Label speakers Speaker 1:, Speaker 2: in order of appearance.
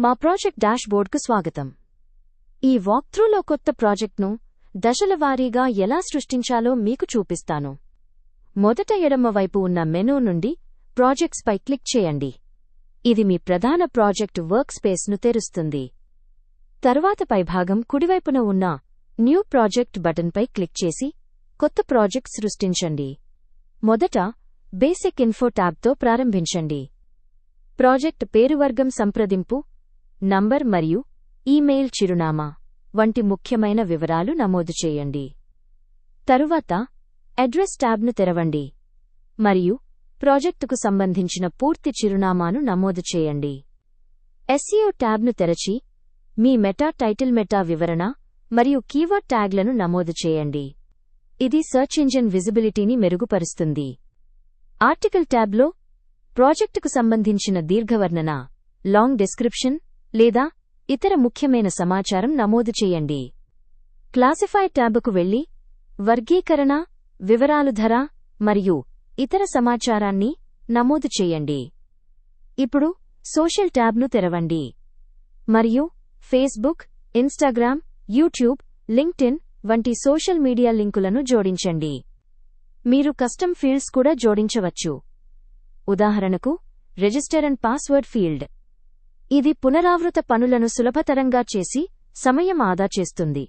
Speaker 1: మా ప్రాజెక్ట్ డాష్బోర్డ్కు స్వాగతం. ఈ వాక్థ్రూలో కొత్త ప్రాజెక్ట్ను దశల వారీగా ఎలా సృష్టించాలో మీకు చూపిస్తాను. మొదట ఎడమవైపు ఉన్న మెనూ నుండి ప్రాజెక్ట్స్ పై క్లిక్ చేయండి. ఇది మీ ప్రధాన ప్రాజెక్ట్ వర్క్ స్పేస్ను తెరుస్తుంది. తరువాత పైభాగం కుడివైపున ఉన్న న్యూ ప్రాజెక్ట్ బటన్పై క్లిక్ చేసి కొత్త ప్రాజెక్ట్ సృష్టించండి. మొదట బేసిక్ ఇన్ఫో ట్యాబ్తో ప్రారంభించండి. ప్రాజెక్ట్ పేరువర్గం సంప్రదింపు నంబర్ మరియు ఈమెయిల్ చిరునామా వంటి ముఖ్యమైన వివరాలు నమోదు చేయండి. తరువాత అడ్రస్ ట్యాబ్ను తెరవండి మరియు ప్రాజెక్టుకు సంబంధించిన పూర్తి చిరునామాను నమోదు చేయండి. ఎస్ఈఓ ట్యాబ్ను తెరచి మీ మెటా టైటిల్ మెటా వివరణ మరియు కీవర్డ్ ట్యాగ్లను నమోదు చేయండి. ఇది సెర్చ్ ఇంజిన్ విజిబిలిటీని మెరుగుపరుస్తుంది. ఆర్టికల్ ట్యాబ్లో ప్రాజెక్టుకు సంబంధించిన దీర్ఘవర్ణన లాంగ్ డిస్క్రిప్షన్ లేదా ఇతర ముఖ్యమైన సమాచారం నమోదు చేయండి. క్లాసిఫై ట్యాబుకు వెళ్ళి వర్గీకరణ వివరాలు ధర మరియు ఇతర సమాచారాన్ని నమోదు చేయండి. ఇప్పుడు సోషల్ ట్యాబ్ను తెరవండి. మరియు ఫేస్బుక్ ఇన్స్టాగ్రామ్ యూట్యూబ్ లింక్డ్ఇన్ వంటి సోషల్ మీడియా లింకులను జోడించండి. మీరు కస్టమ్ ఫీల్డ్స్ కూడా జోడించవచ్చు. ఉదాహరణకు రిజిస్టర్ అండ్ పాస్వర్డ్ ఫీల్డ్. ఇది పునరావృత పనులను సులభతరంగా చేసి సమయం ఆదా చేస్తుంది.